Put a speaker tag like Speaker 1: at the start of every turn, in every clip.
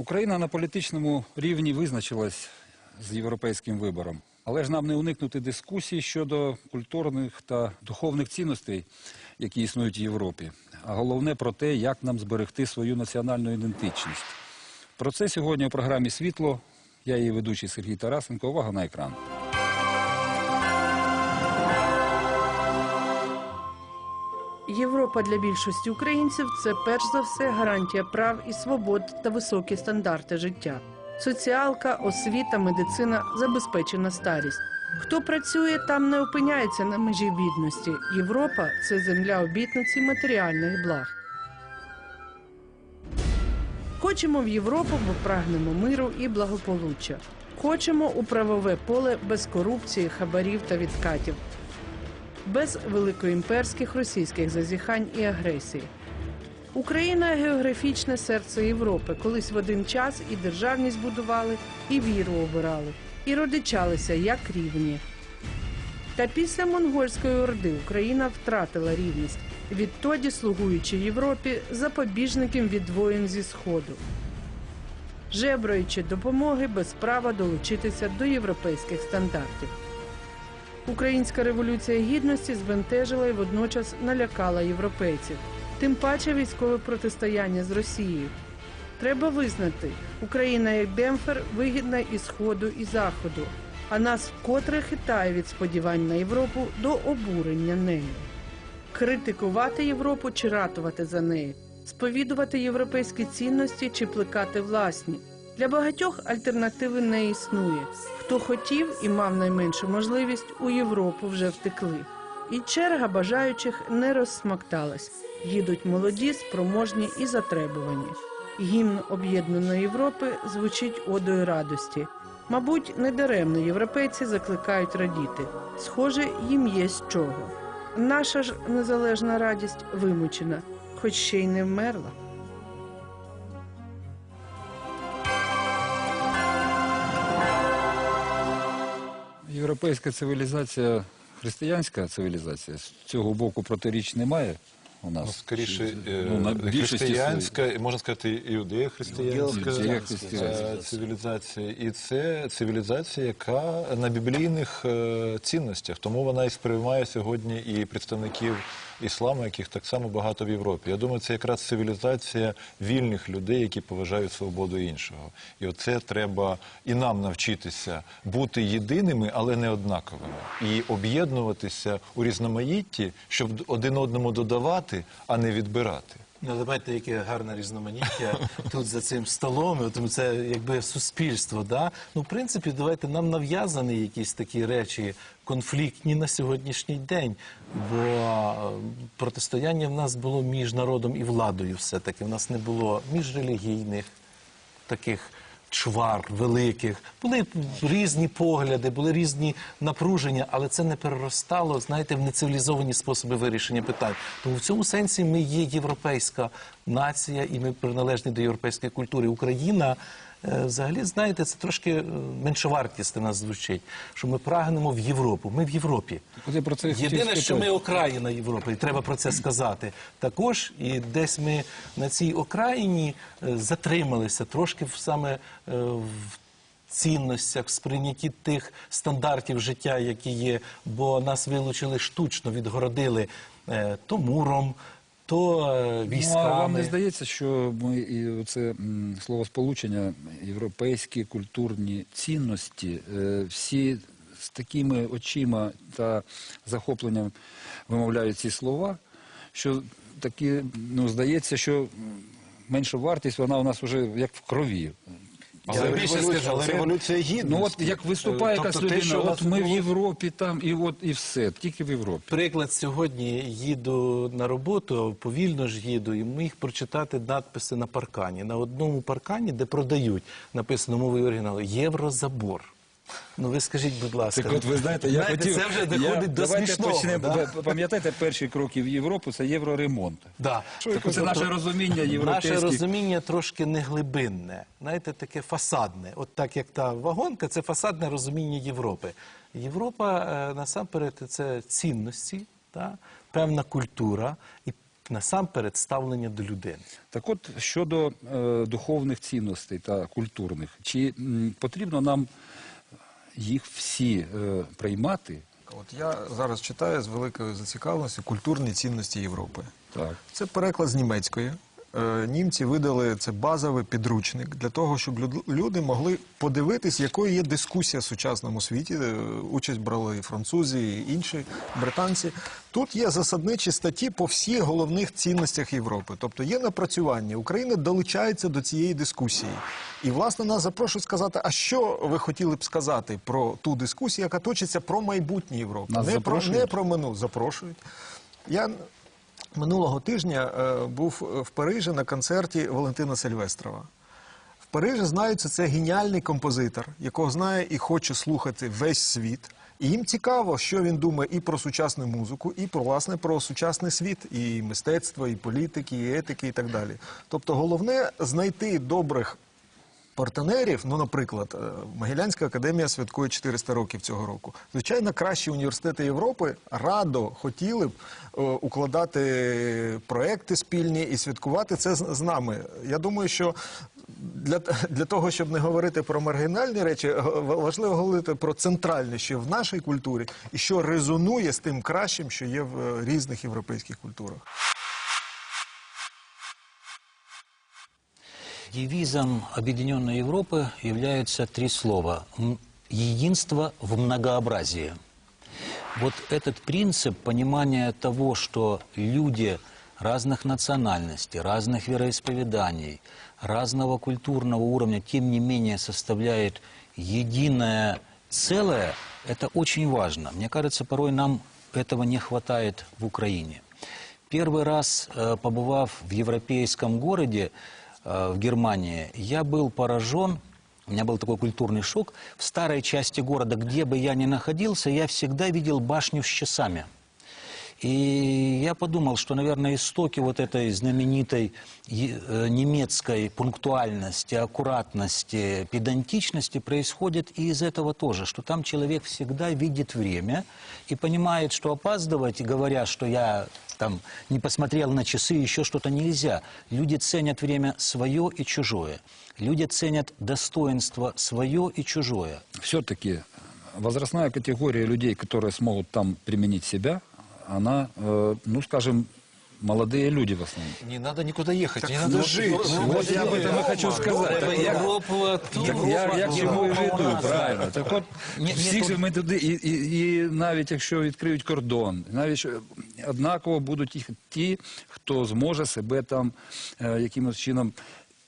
Speaker 1: Україна на політичному рівні визначилась з європейським вибором. Але ж нам не уникнути дискусій щодо культурних та духовних цінностей, які існують в Європі. А головне про те, як нам зберегти свою національну ідентичність. Про це сьогодні у програмі Світло. Я її ведучий Сергій Тарасенко. Увага на екран.
Speaker 2: Європа для більшості українців це перш за все гарантія прав і свобод та високі стандарти життя. Соціалка, освіта, медицина, забезпечена старість. Хто працює, там не опиняється на межі бідності. Європа це земля обітниці матеріальних благ. Хочемо в Європу, бо прагнемо миру і благополуччя. Хочемо у правове поле без корупції, хабарів та відкатів без великоімперських російських зазіхань і агресії. Україна географічне серце Європи. Колись в один час і державність будували, і віру обирали, і родичалися як рівні. Та після монгольської орди Україна втратила рівність, відтоді слугуючи Європі запобіжником від воїн зі сходу, жебраючи допомоги без права долучитися до європейських стандартів. Українська революція гідності збентежила і водночас налякала європейців, тим паче військове протистояння з Росією. Треба визнати, Україна як демпфер вигідна і сходу, і заходу, а нас вкотре хитає від сподівань на Європу до обурення нею. Критикувати Європу чи ратувати за неї, сповідувати європейські цінності чи плекати власні. Для багатьох альтернативи не існує. Хто хотів і мав найменшу можливість, у Європу вже втекли. І черга бажаючих не розсмакталась. Їдуть молоді, спроможні і затребувані. Гімн об'єднаної Європи звучить одою радості. Мабуть, недаремно європейці закликають радіти. Схоже, їм є з чого. Наша ж незалежна радість вимучена, хоч ще й не вмерла.
Speaker 1: Європейська цивілізація, християнська цивілізація, з цього боку протиріч немає у нас.
Speaker 3: Ну, скоріше, е,
Speaker 1: Ну,
Speaker 3: християнська, можна сказати, Іудео-християнська. е, цивілізація. І це цивілізація, яка на біблійних е, цінностях. Тому вона і сприймає сьогодні і представників ісламу, яких так само багато в Європі. Я думаю, це якраз цивілізація вільних людей, які поважають свободу іншого. І оце треба і нам навчитися бути єдиними, але не однаковими. І об'єднуватися у різноманітті, щоб один одному додавати, а не відбирати.
Speaker 4: Ну, давайте яке гарне різноманіття тут за цим столом. і це якби суспільство. Да? Ну, в принципі, давайте нам нав'язані якісь такі речі конфліктні на сьогоднішній день. Бо е, протистояння в нас було між народом і владою все-таки. В нас не було міжрелігійних таких чвар великих. Були різні погляди, були різні напруження, але це не переростало, знаєте, в нецивілізовані способи вирішення питань. Тому в цьому сенсі ми є європейська нація, і ми приналежні до європейської культури. Україна. Е, Взагалі, знаєте, це трошки е, меншовартість у нас звучить, що ми прагнемо в Європу. Ми в Європі.
Speaker 1: Про це
Speaker 4: Єдине, що ми окраїна Європи, і треба про це сказати. Також і десь ми на цій окраїні е, затрималися трошки в саме в цінностях, сприйнятті тих стандартів життя, які є, бо нас вилучили штучно, відгородили е, то муром, то е,
Speaker 1: Ну, а вам не здається, що ми і це словосполучення європейські культурні цінності, е, всі з такими очима та захопленням вимовляють ці слова, що такі, ну, здається, що менша вартість, вона у нас вже як в крові.
Speaker 3: Але
Speaker 4: Я більше
Speaker 3: революція-
Speaker 4: скажу,
Speaker 3: але
Speaker 4: це-
Speaker 3: революція гідності.
Speaker 1: Ну от як виступає
Speaker 3: Тобто
Speaker 1: якась людина,
Speaker 3: нас
Speaker 1: от ми в Європі там, і от і все, тільки в Європі.
Speaker 4: Приклад сьогодні їду на роботу, повільно ж їду, і міг прочитати надписи на паркані. На одному паркані, де продають, написано мовою оригіналу Єврозабор. Ну ви скажіть, будь ласка,
Speaker 1: Так от ви знаєте, я
Speaker 4: Знаєте,
Speaker 1: хотів...
Speaker 4: це вже доходить до
Speaker 1: давайте
Speaker 4: смішного.
Speaker 1: почнемо.
Speaker 4: да?
Speaker 1: Пам'ятаєте, перші кроки в Європу – це євроремонт.
Speaker 4: Да.
Speaker 1: Що
Speaker 4: Так
Speaker 1: це наше розуміння європейських...
Speaker 4: Наше розуміння трошки не глибинне, знаєте, таке фасадне. От так як та вагонка, це фасадне розуміння Європи. Європа е, насамперед це цінності, та, певна культура і насамперед ставлення до людини.
Speaker 1: Так от щодо е, духовних цінностей та культурних, чи м, потрібно нам їх всі е, приймати?
Speaker 5: От я зараз читаю з великою зацікавленістю культурні цінності Європи.
Speaker 1: Так.
Speaker 5: Це переклад з німецької. Е, Німці видали це базовий підручник для того, щоб люди могли подивитись, якою є дискусія в сучасному світі. Е, Участь брали і французи, і інші британці. Тут є засадничі статті по всіх головних цінностях Європи. Тобто є напрацювання. Україна долучається до цієї дискусії. І, власне, нас запрошують сказати, а що ви хотіли б сказати про ту дискусію, яка точиться про майбутнє Європи?
Speaker 1: Нас
Speaker 5: не, про, не про минуле. Запрошують. Я минулого тижня е, був в Парижі на концерті Валентина Сильвестрова. В Парижі знаються, це геніальний композитор, якого знає і хоче слухати весь світ. І їм цікаво, що він думає і про сучасну музику, і про власне про сучасний світ, і мистецтво, і політики, і етики, і так далі. Тобто, головне знайти добрих партнерів. Ну, наприклад, е, Могилянська академія святкує 400 років цього року. Звичайно, кращі університети Європи радо хотіли б е, укладати проекти спільні і святкувати це з, нами. Я думаю, що. Для, для того, щоб не говорити про маргінальні речі, важливо говорити про центральне, що в нашій культурі, і що резонує з тим кращим, що є в е, різних європейських культурах.
Speaker 6: Девизом Объединенной Европы являются три слова. Единство в многообразии. Вот этот принцип понимания того, что люди разных национальностей, разных вероисповеданий, разного культурного уровня, тем не менее составляет единое целое, это очень важно. Мне кажется, порой нам этого не хватает в Украине. Первый раз, э, побывав в европейском городе, в Германии, я был поражен, у меня был такой культурный шок. В старой части города, где бы я ни находился, я всегда видел башню с часами. И я подумал, что, наверное, истоки вот этой знаменитой э, немецкой пунктуальности, аккуратности, педантичности происходит и из этого тоже, что там человек всегда видит время и понимает, что опаздывать, говоря, что я там не посмотрел на часы, еще что-то нельзя. Люди ценят время свое и чужое. Люди ценят достоинство свое и чужое.
Speaker 1: Все-таки возрастная категория людей, которые смогут там применить себя, она, э, ну, скажем, молодые люди в основном.
Speaker 3: Не треба нікуди їхати, не
Speaker 5: ну,
Speaker 3: треба жити.
Speaker 1: Вот я об этом и хочу сказать.
Speaker 4: Треба
Speaker 1: Так я-
Speaker 4: Європу, а тут
Speaker 1: Так я, я к чому і веду,
Speaker 6: Європа,
Speaker 1: правильно. Так от,
Speaker 6: Ні-
Speaker 1: всіх
Speaker 6: ні,
Speaker 1: же ми туди, і, і, і навіть якщо відкриють кордон, навіть що- однаково будуть їх ті, хто зможе себе там е, якимось чином.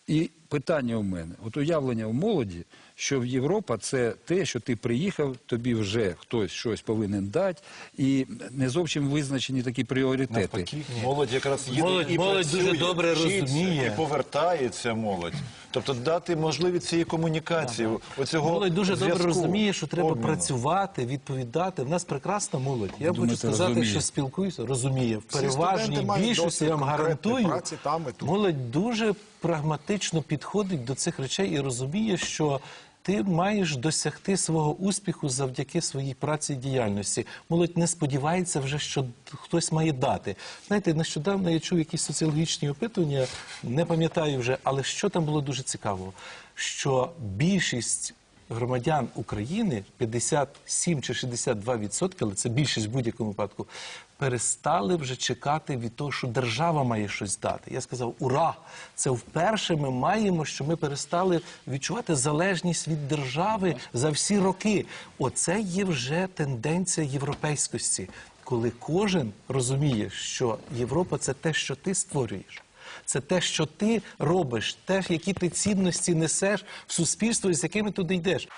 Speaker 1: І питання у мене, от уявлення у молоді, що в Європа це те, що ти приїхав, тобі вже хтось щось повинен дати, і не зовсім визначені такі пріоритети.
Speaker 3: Молодь якраз їде
Speaker 4: Молодь-
Speaker 3: і
Speaker 4: молодь
Speaker 3: працює,
Speaker 4: дуже добре
Speaker 3: вчиться,
Speaker 4: розуміє.
Speaker 3: і повертається молодь. Тобто дати можливість цієї комунікації, оцього
Speaker 4: Молодь дуже добре
Speaker 3: зв'язку,
Speaker 4: розуміє, що треба
Speaker 3: обміну.
Speaker 4: працювати, відповідати. В нас прекрасна молодь. Я
Speaker 1: Думаєте,
Speaker 4: хочу сказати,
Speaker 1: розуміє?
Speaker 4: що спілкуюся, розуміє. В переважній
Speaker 5: студенти мають
Speaker 4: більшості я вам
Speaker 5: конкретної
Speaker 4: гарантую.
Speaker 5: праці там і тут.
Speaker 4: Молодь дуже прагматично підходить до цих речей і розуміє, що. Ти маєш досягти свого успіху завдяки своїй праці і діяльності. Молодь не сподівається вже, що хтось має дати. Знаєте, нещодавно я чув якісь соціологічні опитування, не пам'ятаю вже, але що там було дуже цікаво, що більшість громадян України 57 чи 62 відсотки, але це більшість в будь-якому випадку, перестали вже чекати від того, що держава має щось дати. Я сказав, ура! Це вперше ми маємо, що ми перестали відчувати залежність від держави за всі роки. Оце є вже тенденція європейськості, коли кожен розуміє, що Європа це те, що ти створюєш. Це те, що ти робиш, те, які ти цінності несеш в суспільство, і з якими туди йдеш.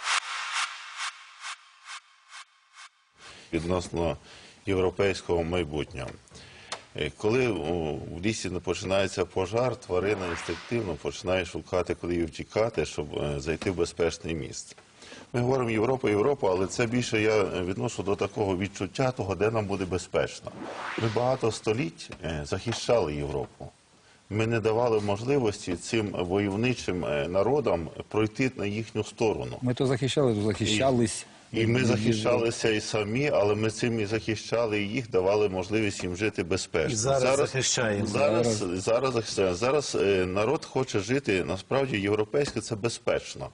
Speaker 7: відносно європейського майбутнього. Е, Коли в лісі починається пожар, тварина інстинктивно починає шукати, куди їй втікати, щоб е, зайти в безпечне місце. Ми говоримо Європа, Європа, але це більше я відношу до такого відчуття того, де нам буде безпечно. Ми багато століть е, захищали Європу. Ми не давали можливості цим войовничим народам пройти на їхню сторону.
Speaker 1: Ми то захищали, то захищались.
Speaker 7: І ми захищалися і самі, але ми цим і захищали і їх, давали можливість їм жити безпечно.
Speaker 4: І зараз захищаємо.
Speaker 7: Зараз, зараз, захищаємо. зараз е, народ хоче жити насправді європейське це безпечно.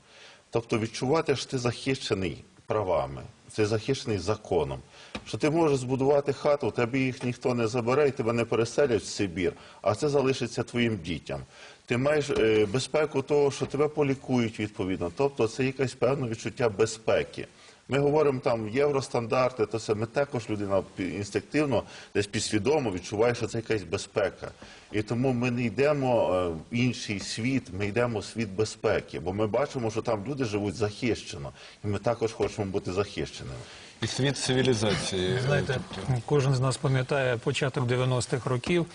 Speaker 7: Тобто відчувати, що ти захищений правами, ти захищений законом. Що ти можеш збудувати хату, тебе їх ніхто не забере, і тебе не переселять в Сибір, а це залишиться твоїм дітям. Ти маєш е, безпеку того, що тебе полікують відповідно. Тобто це якесь певне відчуття безпеки. Ми говоримо там євростандарти, то це ми також людина інстинктивно, десь підсвідомо відчуває, що це якась безпека. І тому ми не йдемо е, в інший світ, ми йдемо в світ безпеки, бо ми бачимо, що там люди живуть захищено, і ми також хочемо бути захищеними.
Speaker 3: І світ цивілізації.
Speaker 8: Знаєте, кожен з нас пам'ятає початок 90-х років,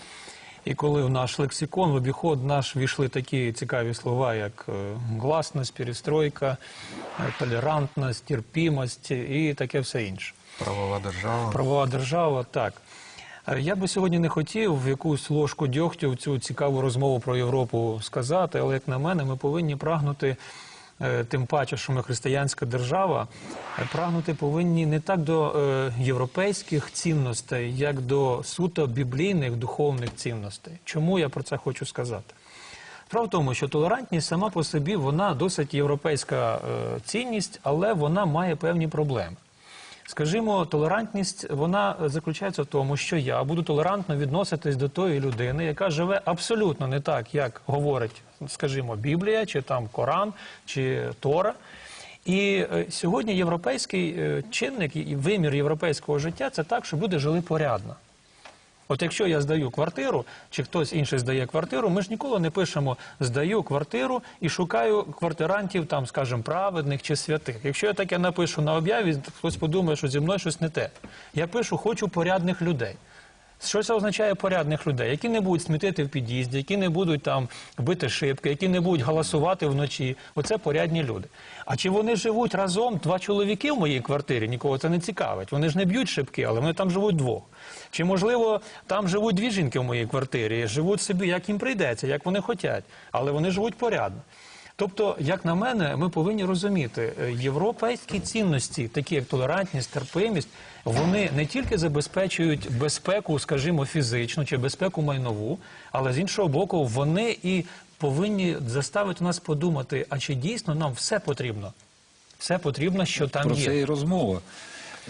Speaker 8: і коли в наш лексикон, в обіход наш війшли такі цікаві слова, як е, гласність, перестройка, е, толерантність, терпімость і таке все інше.
Speaker 5: Правова держава.
Speaker 8: Правова держава, так. Е, Я би сьогодні не хотів в якусь ложку дьогтю в цю цікаву розмову про Європу сказати, але як на мене, ми повинні прагнути, тим паче, що ми християнська держава, е, прагнути повинні не так до е, європейських цінностей, як до суто біблійних духовних цінностей. Чому я про це хочу сказати? Справа в тому, що толерантність сама по собі вона досить європейська е, цінність, але вона має певні проблеми. Скажімо, толерантність вона заключається в тому, що я буду толерантно відноситись до тої людини, яка живе абсолютно не так, як говорить, скажімо, Біблія, чи там Коран, чи Тора. І е, сьогодні європейський е, чинник і вимір європейського життя це так, щоб люди жили порядно. От якщо я здаю квартиру, чи хтось інший здає квартиру, ми ж ніколи не пишемо здаю квартиру і шукаю квартирантів, там, скажімо, праведних чи святих. Якщо я таке напишу на об'яві, хтось подумає, що зі мною щось не те. Я пишу хочу порядних людей. Що це означає порядних людей, які не будуть смітити в під'їзді, які не будуть там бити шибки, які не будуть голосувати вночі. Оце порядні люди. А чи вони живуть разом два чоловіки в моїй квартирі? Нікого це не цікавить. Вони ж не б'ють шибки, але вони там живуть двох. Чи можливо там живуть дві жінки в моїй квартирі, живуть собі, як їм прийдеться, як вони хочуть, але вони живуть порядно. Тобто, як на мене, ми повинні розуміти, е, європейські цінності, такі як толерантність, терпимість, вони не тільки забезпечують безпеку, скажімо, фізичну чи безпеку майнову, але з іншого боку, вони і повинні заставити нас подумати, а чи дійсно нам все потрібно? Все потрібно, що там
Speaker 1: Про
Speaker 8: є.
Speaker 1: це і розмова.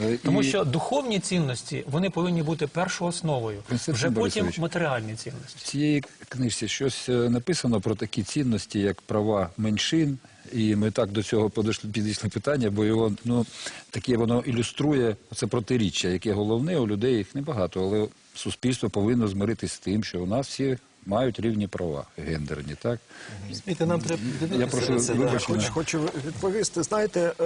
Speaker 1: Е,
Speaker 8: Тому що духовні цінності вони повинні бути першоосновою,
Speaker 1: Константин
Speaker 8: вже потім матеріальні цінності.
Speaker 1: В цій книжці щось е, написано про такі цінності, як права меншин. І ми так до цього подійшли, підійшли питання, бо його ну таке воно ілюструє це протиріччя, яке головне у людей їх небагато, але суспільство повинно змиритись з тим, що у нас всі мають рівні права гендерні, так
Speaker 4: Розумієте, нам треба дивитися
Speaker 1: прошу
Speaker 4: це.
Speaker 1: вибачення.
Speaker 5: Хоч, хочу відповісти. Знаєте, е,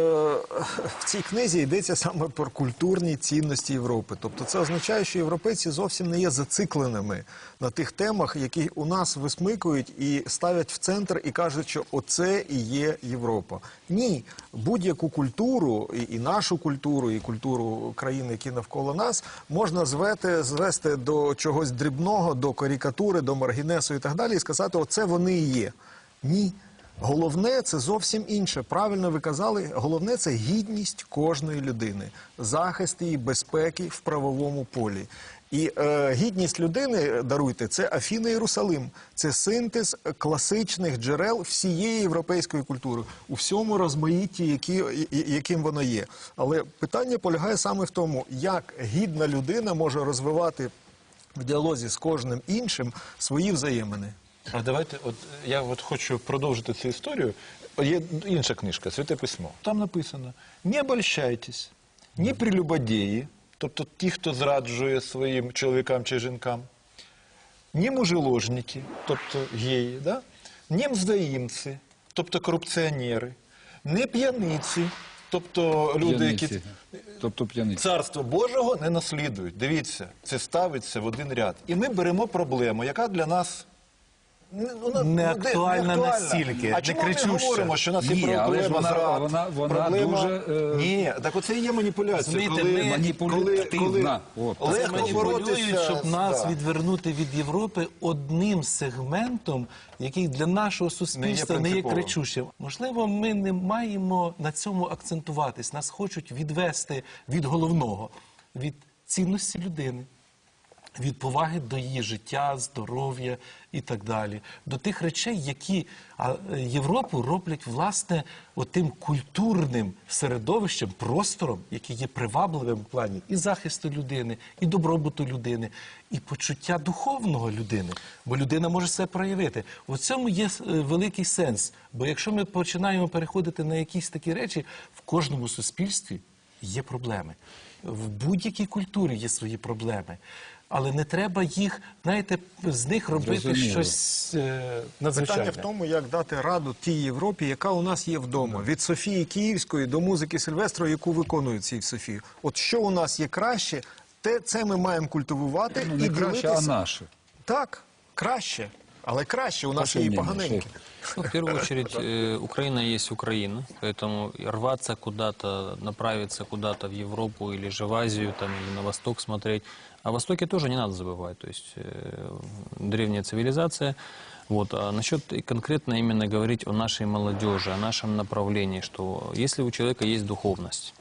Speaker 5: в цій книзі йдеться саме про культурні цінності Європи. Тобто це означає, що європейці зовсім не є зацикленими на тих темах, які у нас висмикують і ставлять в центр і кажуть, що оце і є Європа. Ні, будь-яку культуру, і, і нашу культуру, і культуру країн, які навколо нас, можна звести, звести до чогось дрібного, до карикатури, до маргінесу і так далі, і сказати, оце вони і є. Ні. Головне це зовсім інше. Правильно ви казали, головне це гідність кожної людини, захист її безпеки в правовому полі. І е, гідність людини, даруйте, це Афіна Єрусалим, це синтез класичних джерел всієї європейської культури у всьому розмаїтті, які, яким воно є. Але питання полягає саме в тому, як гідна людина може розвивати в діалозі з кожним іншим свої взаємини.
Speaker 3: А давайте, от я от хочу продовжити цю історію. Є інша книжка Святе письмо. Там написано: не обольщайтесь, ні прелюбодії, тобто ті, хто зраджує своїм чоловікам чи жінкам, ні мужеложники, тобто геї, да? ні мздоїмці, тобто корупціонери, не п'яниці, тобто люди, які
Speaker 1: тобто п'яниць.
Speaker 3: Царство Божого не наслідують. Дивіться, це ставиться в один ряд. І ми беремо проблему, яка для нас Ну,
Speaker 4: Не
Speaker 3: ну,
Speaker 4: актуальна настільки,
Speaker 3: А
Speaker 4: не
Speaker 3: чому ми говоримо, що у нас є
Speaker 1: Ні, але ж
Speaker 3: проблема
Speaker 1: вона-
Speaker 3: зрад,
Speaker 1: вона- вона
Speaker 3: проблема...
Speaker 1: дуже, е,
Speaker 3: Ні, так оце і є маніпуляція.
Speaker 4: Розумієте,
Speaker 3: коли,
Speaker 4: ми-
Speaker 1: Маніпулятивна. От.
Speaker 3: коли
Speaker 4: Це
Speaker 3: легко
Speaker 4: маніпулюють,
Speaker 3: боротися
Speaker 4: щоб нас
Speaker 3: да.
Speaker 4: відвернути від Європи одним сегментом, який для нашого суспільства не є,
Speaker 3: принциповим.
Speaker 4: кричущим. Можливо, ми не маємо на цьому акцентуватись. Нас хочуть відвести від головного, від цінності людини. Від поваги до її життя, здоров'я і так далі, до тих речей, які Європу роблять власне отим культурним середовищем, простором, який є привабливим в плані і захисту людини, і добробуту людини, і почуття духовного людини. Бо людина може себе проявити. У цьому є е, великий сенс. Бо якщо ми починаємо переходити на якісь такі речі, в кожному суспільстві є проблеми. В будь-якій культурі є свої проблеми. Але не треба їх, знаєте, з них робити
Speaker 1: Розуміло.
Speaker 4: щось е, надзвичайне.
Speaker 5: Питання в тому, як дати раду тій Європі, яка у нас є вдома. Від Софії Київської до музики Сильвестро, яку виконують ці Софії. От що у нас є краще, те це ми маємо культивувати
Speaker 1: Ну,
Speaker 5: і
Speaker 1: краще,
Speaker 5: ділитися.
Speaker 1: а наше.
Speaker 5: Так, краще. Але краще, у нас
Speaker 1: Ваше
Speaker 5: є і
Speaker 1: мнение,
Speaker 5: поганеньке.
Speaker 1: шеф.
Speaker 9: Ну, в первую очередь, э, Украина есть Украина, поэтому и рваться куда-то, направиться куда-то в Европу или же в Азию, там, или на восток смотреть. О Востоке тоже не надо забывать, то есть э, древняя цивилизация. Вот. А насчет и конкретно именно говорить о нашей молодежи, о нашем направлении, что если у человека есть духовность,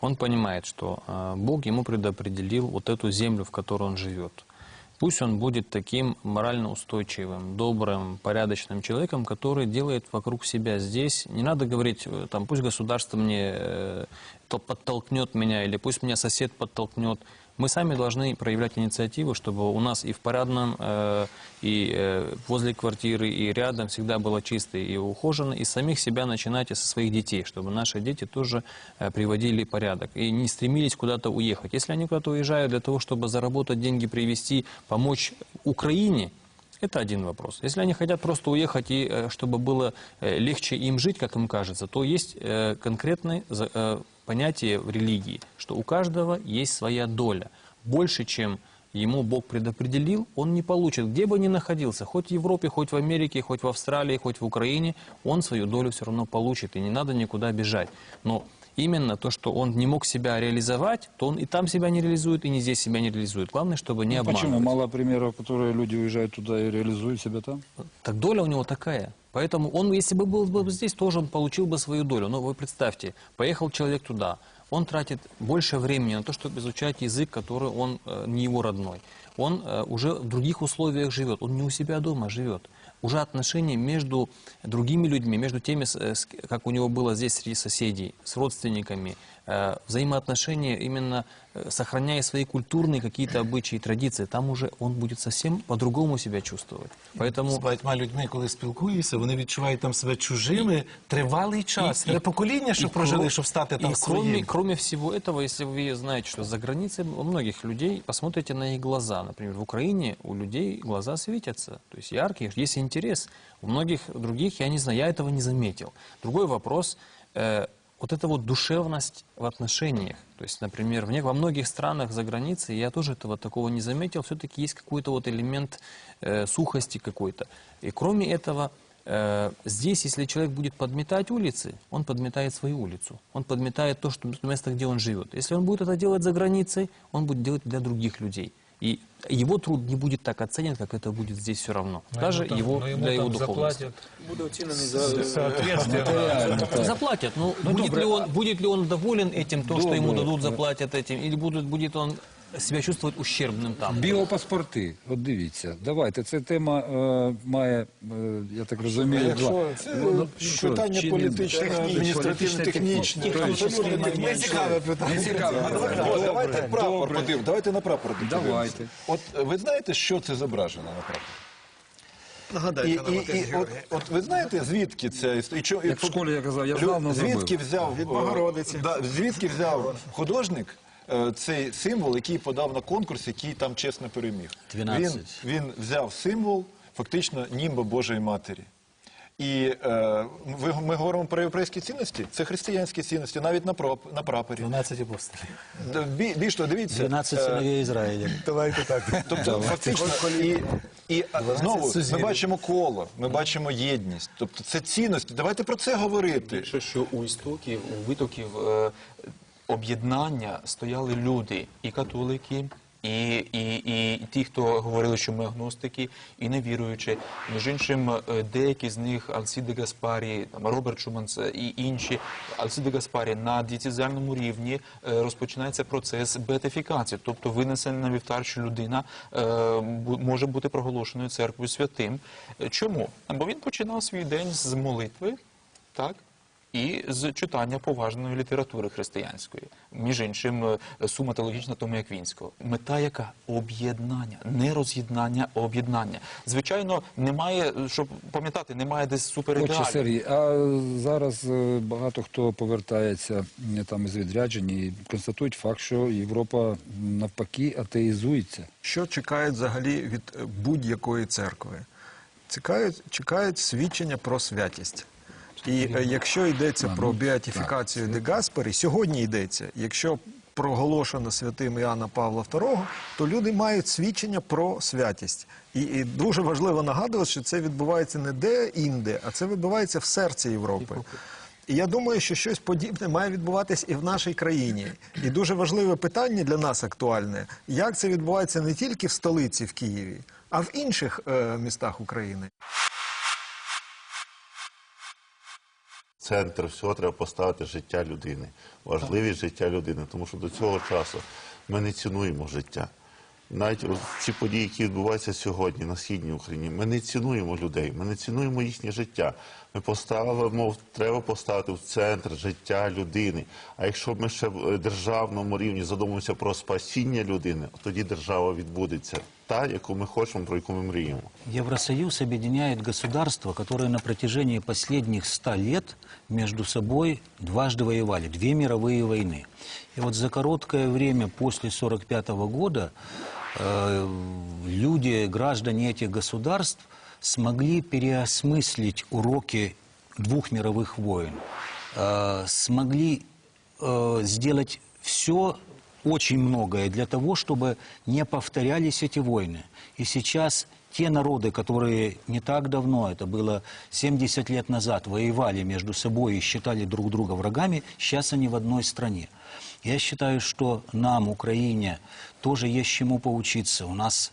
Speaker 9: он понимает, что э, Бог ему предопределил вот эту землю, в которой он живет. Пусть он будет таким морально устойчивым, добрым, порядочным человеком, который делает вокруг себя здесь. Не надо говорить, э, там, пусть государство мне э, то подтолкнет меня, или пусть меня сосед подтолкнет. Мы сами должны проявлять инициативу, чтобы у нас и в парадном, э, и э, возле квартиры, и рядом всегда было чисто и ухожено, и самих себя начинать со своих детей, чтобы наши дети тоже э, приводили порядок и не стремились куда-то уехать. Если они куда-то уезжают для того, чтобы заработать деньги, привести, помочь Украине, это один вопрос. Если они хотят просто уехать и чтобы было легче им жить, как им кажется, то есть э, понятие в религии, что у каждого есть своя доля. Больше, чем ему Бог предопределил, он не получит. Где бы ни находился, хоть в Европе, хоть в Америке, хоть в Австралии, хоть в Украине, он свою долю все равно получит, и не надо никуда бежать. Но именно то, что он не мог себя реализовать, то он и там себя не реализует, и не здесь себя не реализует. Главное, чтобы не обманывать.
Speaker 1: Почему? Мало примеров, которые люди уезжают туда и реализуют себя там?
Speaker 9: Так доля у него такая. Поэтому он, если бы был бы здесь, тоже он получил бы свою долю. Но вы представьте, поехал человек туда, он тратит больше времени на то, чтобы изучать язык, который он э, не его родной. Он э, уже в других условиях живет, он не у себя дома живет. Уже отношения между другими людьми, между теми, с- э, с- как у него было здесь среди соседей, с родственниками, э, взаимоотношения именно э, сохраняя свои культурные какие-то обычаи и традиции, там уже он будет совсем по-другому себя чувствовать.
Speaker 4: З
Speaker 9: Поэтому
Speaker 4: багатьма людьми, коли спілкуюся, вони відчувають там себе чужими тривалий час.
Speaker 9: І- і-
Speaker 4: Це покоління, що
Speaker 9: и
Speaker 4: прожили,
Speaker 9: кро-
Speaker 4: щоб стати там
Speaker 9: и кроме,
Speaker 4: своїм.
Speaker 9: кроме всего этого, если вы знаете, что за границей у многих людей, посмотрите на их глаза. Например, в Украине у людей глаза светятся, то есть яркие, есть интерес. У многих других, я не знаю, я этого не заметил. Другой вопрос, э, вот эта вот душевность в отношениях. То есть, например, в во многих странах за границей, я тоже этого такого не заметил, все-таки есть какой-то вот элемент э, сухости какой-то. И кроме этого, Э, Здесь, если человек будет подметать улицы, он подметает свою улицу. Он подметает то, что место, где он живет. Если он будет это делать за границей, он будет делать для других людей. И его труд не будет так оценен, как это будет здесь все равно. Даже
Speaker 8: Ну,
Speaker 9: его,
Speaker 8: но ему
Speaker 9: для его
Speaker 8: там
Speaker 9: духовности.
Speaker 8: заплатят соответственно.
Speaker 1: Реально так.
Speaker 9: Заплатят. Ну, будет, ли он, будет ли он доволен этим, то, что ему
Speaker 1: Добре.
Speaker 9: дадут, заплатят этим, или будет, будет он себя чувствовать ущербным там?
Speaker 1: Біопаспорти, от дивіться, давайте, ця тема е, має, е, я так розумію, два.
Speaker 3: Це
Speaker 1: Ну, що,
Speaker 3: питання
Speaker 1: чи
Speaker 3: політичне, адміністративне, технічне. Абсолютно технічне.
Speaker 5: Не цікаве питання.
Speaker 1: Не цікаве.
Speaker 3: Давайте, давайте прапор
Speaker 1: Добре.
Speaker 3: подивимося. Давайте на прапор подивимося.
Speaker 1: Давайте.
Speaker 3: От е, ви знаєте, що це зображено на прапорі? І,
Speaker 5: Нагадайте нам,
Speaker 3: і, і от,
Speaker 5: Георгій.
Speaker 3: от ви знаєте, звідки ця історія? І чо- і
Speaker 1: Як в школі я казав, я знав, але
Speaker 3: звідки взяв
Speaker 5: Від
Speaker 3: е, Да, звідки взяв художник е, цей символ, який подав на конкурс, який там чесно переміг?
Speaker 6: 12.
Speaker 3: Він, він взяв символ фактично німба Божої Матері. І е, ви, ми говоримо про європейські цінності. Це християнські цінності, навіть на, проп, на прапорі.
Speaker 4: 12 апостолів.
Speaker 3: Д- Бі, більш того, дивіться.
Speaker 6: 12
Speaker 3: е,
Speaker 6: Израиля.
Speaker 5: Давайте так.
Speaker 3: Тобто, фактично, і, і а, знову ми
Speaker 4: сузір'їв.
Speaker 3: бачимо коло, ми бачимо єдність. Тобто це цінності. Давайте про це говорити.
Speaker 10: Більше, що у істоків, у витоків е, об'єднання стояли люди, і католики, і, і, і ті, хто говорили, що ми агностики, і невіруючі. Між іншим, е, деякі з них, Алсіде Гаспарі, там, Роберт Шуманс е, і інші, Алсіде Гаспарі, на дієцезіальному рівні е, розпочинається процес бетифікації, тобто винесення на вівтар, що людина може бути проголошеною церквою святим. Чому? Бо він починав свій день з молитви, так? І з читання поважної літератури християнської, між іншим е, сума теологічна Тома Яквінського. Мета яка об'єднання, не роз'єднання, а об'єднання. Звичайно, немає, щоб пам'ятати, немає десь суперідеалів.
Speaker 1: Сергій, а зараз е, багато хто повертається е, там із відряджень і констатують факт, що Європа навпаки атеїзується.
Speaker 5: Що чекають взагалі від будь-якої церкви? Чекають, чекають свідчення про святість. І е, якщо йдеться про
Speaker 1: ну,
Speaker 5: біатифікацію де Гаспері, сьогодні йдеться, якщо проголошено святим Іоанна Павла II, то люди мають свідчення про святість. І, і дуже важливо нагадувати, що це відбувається не де-інде, а це відбувається в серці Європи. І я думаю, що щось подібне має відбуватись і в нашій країні. І дуже важливе питання для нас актуальне: як це відбувається не тільки в столиці, в Києві, а в інших е, містах України.
Speaker 7: Центр всього треба поставити життя людини, важливість життя людини, тому що до цього часу ми не цінуємо життя. Навіть ці події, які відбуваються сьогодні на східній Україні, ми не цінуємо людей, ми не цінуємо їхнє життя. Ми поставимо, треба поставити в центр життя людини. А якщо ми ще в державному рівні задумуємося про спасіння людини, тоді держава відбудеться та, яку ми хочемо, про яку ми мріємо.
Speaker 6: Евросоюз объединяет государства, которые на протяжении последних ста лет между собой дважды воевали, две мировые войны. И вот за короткое время после 1945 года э, люди, граждане этих государств смогли переосмыслить уроки двух мировых войн, э, смогли э, сделать все очень многое для того, чтобы не повторялись эти войны. И сейчас те народы, которые не так давно, это было 70 лет назад, воевали между собой и считали друг друга врагами, сейчас они в одной стране. Я считаю, что нам, Украине, тоже есть чему поучиться. У нас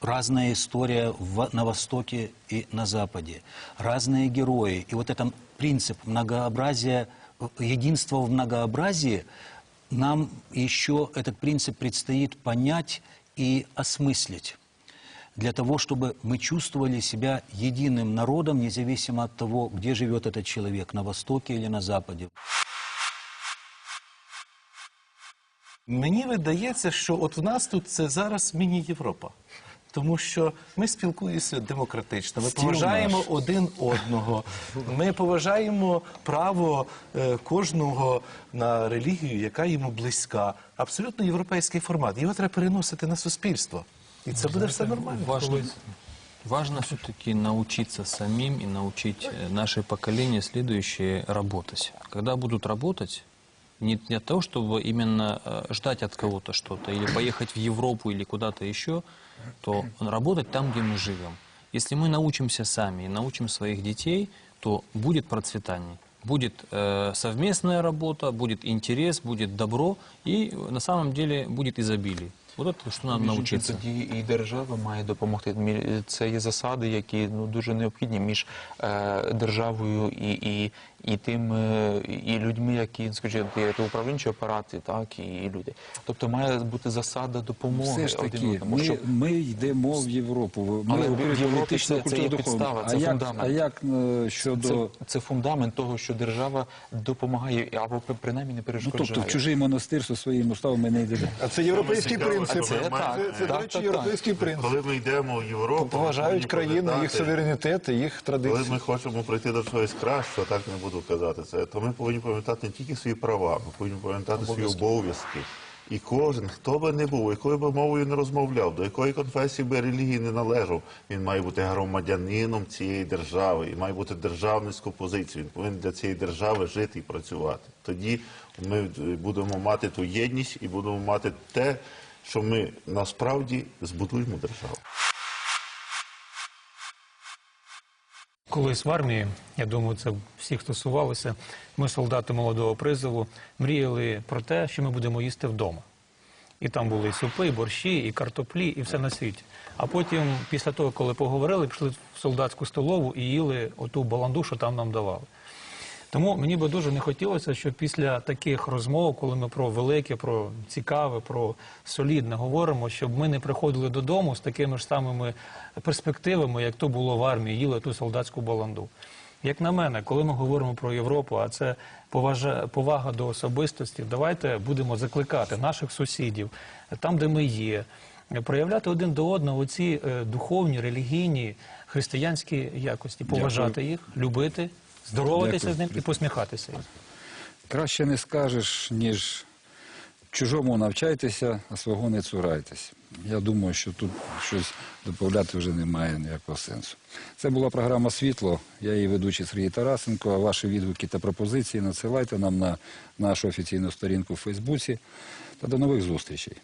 Speaker 6: разная история на Востоке и на Западе, разные герои. И вот этот принцип многообразия, э, единства в многообразии, нам еще этот принцип предстоит понять и осмыслить для того, чтобы мы чувствовали себя единым народом, независимо от того, где живет этот человек, на Востоке или на Западе.
Speaker 4: Мені видається, що от в нас тут це зараз міні-Європа. Тому що ми спілкуємося демократично, ми
Speaker 1: Стіл
Speaker 4: поважаємо
Speaker 1: наш.
Speaker 4: один одного, ми поважаємо право е, кожного на релігію, яка йому близька. Абсолютно європейський формат. Його треба переносити на суспільство. І це буде все нормально.
Speaker 9: Важно, важно все-таки научиться самим и научить э, наше поколение следующее работать. Когда будут работать, не для того, чтобы именно э, ждать от кого-то что-то, или поехать в Европу или куда-то еще, то работать там, где мы живем. Если мы научимся сами и научим своих детей, то будет процветание. Будет э, совместная работа, будет интерес, будет добро, и э, на самом деле будет изобилие. Вот это, что надо
Speaker 10: Між іншим,
Speaker 9: научиться.
Speaker 10: Тоді і держава має допомогти. Мі- Це є засади, які ну дуже необхідні між е, державою і, і, і тим е, і людьми, які скажімо, є то управлінчі апарати, так і люди. Тобто має бути засада допомоги
Speaker 1: Все ж
Speaker 10: один
Speaker 1: таки,
Speaker 10: одному.
Speaker 1: ми,
Speaker 10: щоб-
Speaker 1: ми йдемо в Європу. Ми
Speaker 10: Але в Європі це- це є підстава, це
Speaker 1: як,
Speaker 10: фундамент.
Speaker 1: а як е, щодо...
Speaker 10: це, це фундамент того, що держава допомагає або принаймні не
Speaker 1: Ну,
Speaker 10: перешкоджає.
Speaker 1: тобто в чужий монастир зі своїм уставом ми не йдемо.
Speaker 3: А це європейський принцип.
Speaker 10: Це так.
Speaker 3: До речі,
Speaker 10: так,
Speaker 3: європейський принцип.
Speaker 7: Коли ми йдемо в Європу,
Speaker 3: Поважають країни, їх
Speaker 7: пам'ятати,
Speaker 3: суверенітет, і їх
Speaker 7: Коли ми хочемо прийти до чогось кращого, так не буду казати це, то ми повинні пам'ятати не тільки свої права, ми повинні пам'ятати свої обов'язки. І кожен, хто би не був, якою би мовою не розмовляв, до якої конфесії би релігії не належав, він має бути громадянином цієї держави і має бути державницьку позицію. Він повинен для цієї держави жити і працювати. Тоді ми е, будемо мати ту єдність і будемо мати те, що ми насправді збудуємо державу.
Speaker 8: Колись в армії, я думаю, це всіх стосувалося. Ми, солдати молодого призову, мріяли про те, що ми будемо їсти вдома. І там були і супи, і борщі, і картоплі, і все на світі. А потім, після того, коли поговорили, пішли в солдатську столову і їли оту баланду, що там нам давали. Тому мені би дуже не хотілося, щоб після таких розмов, коли ми про велике, про цікаве, про солідне говоримо, щоб ми не приходили додому з такими ж самими перспективами, як то було в армії, їли ту солдатську баланду. Як на мене, коли ми говоримо про Європу, а це поважа, повага до особистості, давайте будемо закликати наших сусідів, там, де ми є, проявляти один до одного ці е, духовні, релігійні, християнські якості, поважати їх, любити, здороватися
Speaker 1: Дякую.
Speaker 8: з ним і посміхатися.
Speaker 1: Краще не скажеш, ніж чужому навчайтеся, а свого не цурайтесь. Я думаю, що тут щось додати вже немає ніякого сенсу. Це була програма Світло. Я її ведучий Сергій Тарасенко. А ваші відгуки та пропозиції надсилайте нам на нашу офіційну сторінку в Фейсбуці. Та до нових зустрічей.